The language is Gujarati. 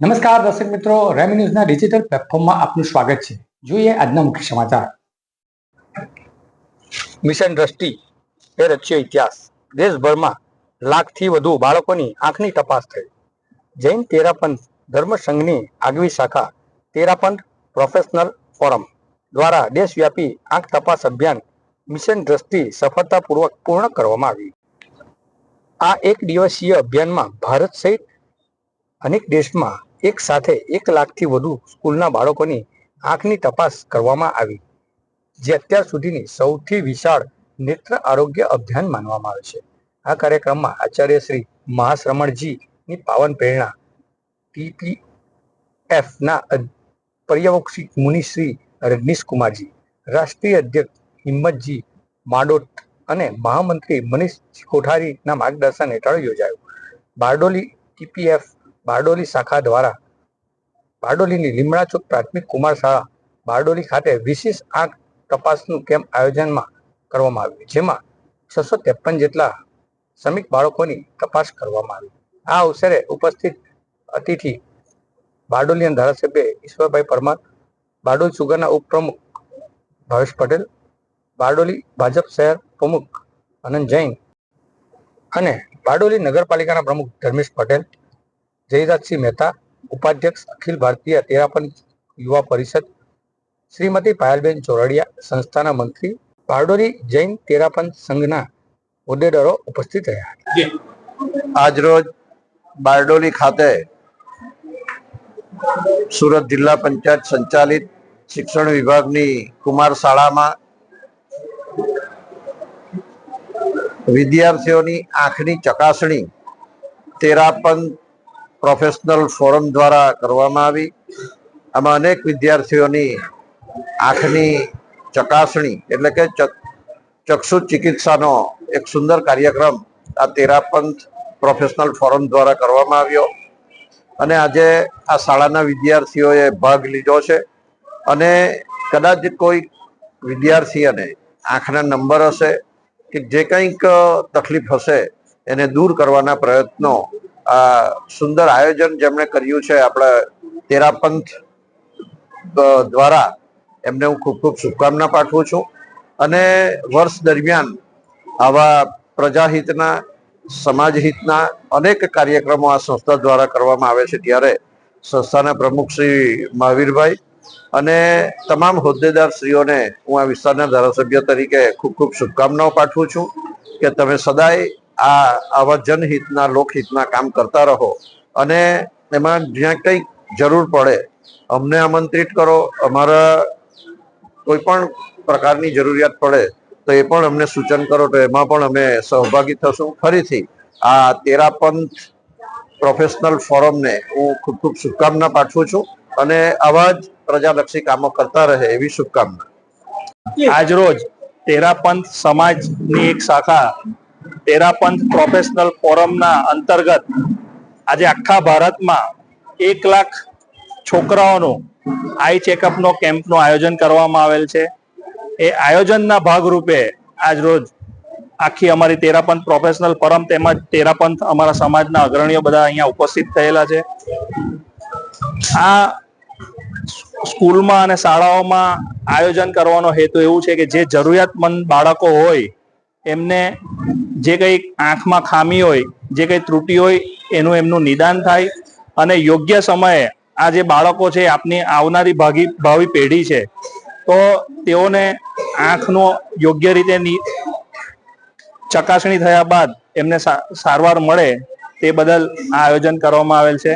નમસ્કાર દર્શક મિત્રો, રેમી ન્યૂઝના ડિજિટલ પ્લેટફોર્મમાં આપનું સ્વાગત છે. જોઈએ આજના મુખ્ય સમાચાર. મિશન દ્રષ્ટિ એ રચ્યો ઇતિહાસ. દેશભરમાં લાખથી વધુ બાળકોની આંખની તપાસ થઈ. જૈન તેરાપંથ ધર્મ આગવી શાખા, તેરાપંથ પ્રોફેશનલ ફોરમ દ્વારા દેશવ્યાપી આંખ તપાસ અભિયાન મિશન દ્રષ્ટિ સફળતાપૂર્વક પૂર્ણ કરવામાં આવી આ એક દિવસીય અભિયાનમાં ભારત સહિત અનેક દેશમાં એક સાથે એક લાખથી વધુ સ્કૂલના બાળકોની આંખની તપાસ કરવામાં આવી, જે અત્યાર સુધીની સૌથી વિશાળ નેત્ર આરોગ્ય અભિયાન માનવામાં આવે છે. આ કાર્યક્રમમાં આચાર્ય શ્રી મહાશ્રમણજીની પાવન પ્રેરણા, ટીપીએફના પર્યવક્ષી મુનિશ્રી મુનિ શ્રી રજનીશ કુમારજી રાષ્ટ્રીય અધ્યક્ષ હિંમતજી માડોટ અને મહામંત્રી મનીષ કોઠારીના માર્ગદર્શન હેઠળ યોજાયું. બારડોલી ટીપીએફ બારડોલી શાખા દ્વારા બારડોલીની લીમડા ચોક પ્રાથમિક કુમાર શાળા બારડોલી ખાતે વિશેષ આંખ તપાસનું કેમ્પ આયોજનમાં કરવામાં આવ્યું જેમાં છસો ત્રેપન જેટલા શ્રમિક બાળકોની તપાસ કરવામાં આવી. આ અવસરે ઉપસ્થિત અતિથિ બારડોલીના ધારાસભ્ય ઈશ્વરભાઈ પરમાર, બારડોલી સુગરના ઉપપ્રમુખ ભાવેશ પટેલ, બારડોલી ભાજપ શહેર પ્રમુખ આનંદ જૈન અને બારડોલી નગરપાલિકાના પ્રમુખ ધર્મેશ પટેલ જયરાજસિંહ મહેતા, ઉપાધ્યક્ષ અખિલ ભારતીય તેરાપન યુવા પરિષદ, શ્રીમતી પાયલબેન ચોરડિયા, સંસ્થાના મંત્રી, બારડોલી જૈન તેરાપન સંઘના હોદ્દેદારો ઉપસ્થિત રહ્યા આજરોજ બારડોલી ખાતે સુરત જિલ્લા પંચાયત સંચાલિત શિક્ષણ વિભાગની કુમાર શાળામાં વિદ્યાર્થીઓની આંખની ચકાસણી તેરાપન પ્રોફેશનલ ફોરમ દ્વારા કરવામાં આવી. આમાં અનેક વિદ્યાર્થીઓની આંખની ચકાસણી એટલે કે ચક- ચક્ષુ ચિકિત્સાનો એક સુંદર કાર્યક્રમ આ તેરાપંથ પ્રોફેશનલ ફોરમ દ્વારા કરવામાં આવ્યો. અને આજે આ શાળાના વિદ્યાર્થીઓએ ભાગ લીધો છે. અને કદાચ કોઈ વિદ્યાર્થીઓને આંખના નંબર હશે કે જે કંઈક તકલીફ હશે એને દૂર કરવાના પ્રયત્નો આ સુંદર આયોજન જેમણે કર્યું છે, આપણા તેરાપંથ દ્વારા એમને હું ખૂબ ખૂબ શુભકામના પાઠવું છું. અને વર્ષ દરમિયાન આવા પ્રજાહિતના, સમાજહિતના અનેક કાર્યક્રમો આ સંસ્થા દ્વારા કરવામાં આવે છે, ત્યારે સંસ્થાના પ્રમુખ શ્રી મહાવીરભાઈ અને તમામ હોદ્દેદાર શ્રીઓને હું આ વિસ્તારના ધારાસભ્ય તરીકે ખૂબ ખૂબ શુભકામનાઓ પાઠવું છું કે તમે સદાય આ આવા જનહિતના, લોકહિતના કામ કરતા રહો. અને એમાં જ્યાં કંઈક જરૂર પડે, અમને આમંત્રિત કરો. અમારા કોઈ પણ પ્રકારની જરૂરિયાત પડે, તો એ પણ અમને સૂચન કરો, તો એમાં પણ અમે સહભાગી થશું. ફરીથી, આ તેરાપંથ પ્રોફેશનલ ફોરમને હું ખૂબ ખૂબ શુભકામના પાઠવું છું અને આવા જ પ્રજાલક્ષી કામો કરતા રહે એવી શુભકામના. આજરોજ તેરાપંથ સમાજની એક શાખા તેરાપંથ પ્રોફેશનલ ફોરમના અંતર્ગત આજે આખા ભારતમાં એક લાખ છોકરાઓનું આઈ ચેકઅપનો કેમ્પનું આયોજન કરવામાં આવેલ છે. એ આયોજનના ભાગરૂપે આજરોજ આખી અમારી તેરાપંથ પ્રોફેશનલ ફોરમ તેમજ તેરાપંથ અમારા સમાજના અગ્રણીઓ બધા અહીંયા ઉપસ્થિત થયેલા છે. આ સ્કૂલમાં અને શાળાઓમાં આયોજન કરવાનો હેતુ એવું છે કે જે જરૂરિયાતમંદ બાળકો હોય એમને જે કંઈ આંખમાં ખામી હોય, જે કંઈ ત્રુટિ હોય, એનું એમનું નિદાન થાય અને યોગ્ય સમયે આ જે બાળકો છે, આપની આવનારી ભાગી, ભાવિ પેઢી છે, તો તેઓને આંખનો યોગ્ય રીતે ચકાસણી થયા બાદ એમને સારવાર મળે તે બદલ આ આયોજન કરવામાં આવેલ છે.